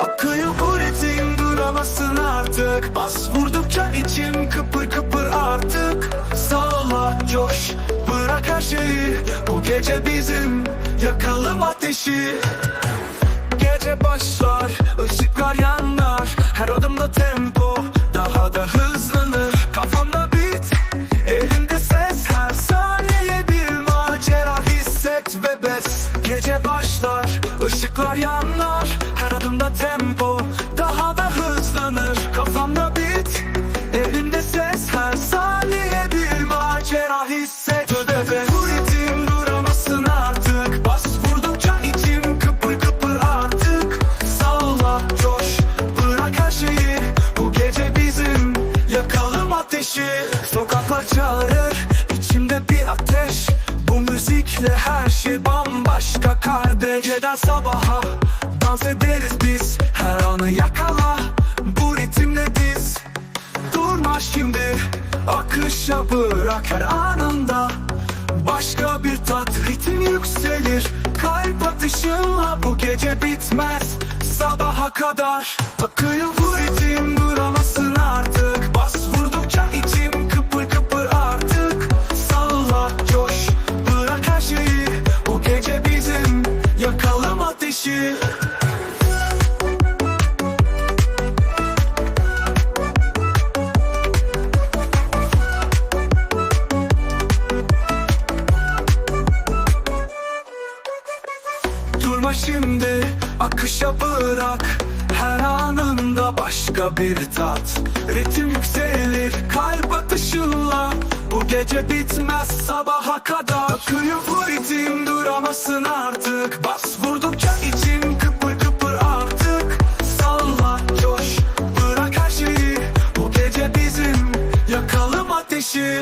Akıyor üretim duramazsın artık. Bas vurdukça içim kıpır kıpır artık. Sağla coş bırak her şeyi. Bu gece bizim yakalım ateşi. Gece başlar, ışıklar yanar Her adımda tempo daha da hızlanır. Kafamda beat, elimde ses. Her saniye bir macera hisset ve bes Bu ritim duramasın artık. Bas vurdukça içim kıpır kıpır artık. Sağla coş bırak her şeyi. Bu gece bizim yakalım ateşi. Sokaklar çağırır şey bambaşka kardeş. Geceden sabaha dans ederiz biz. Her anı yakala bu ritimle diz. Durma şimdi akışa bırak her anında. Başka bir tat ritim yükselir. Kalp atışınla bu gece bitmez. Sabaha kadar akıyor bu ritim duramasın Şimdi akışa bırak. Her anında başka bir tat. Ritim yükselir kalp atışınla. Bu gece bitmez sabaha kadar. Akıyor bu ritim duramasın artık. Bas vurdukça içim kıpır kıpır artık. Salla coş bırak her şeyi. Bu gece bizim yakalım ateşi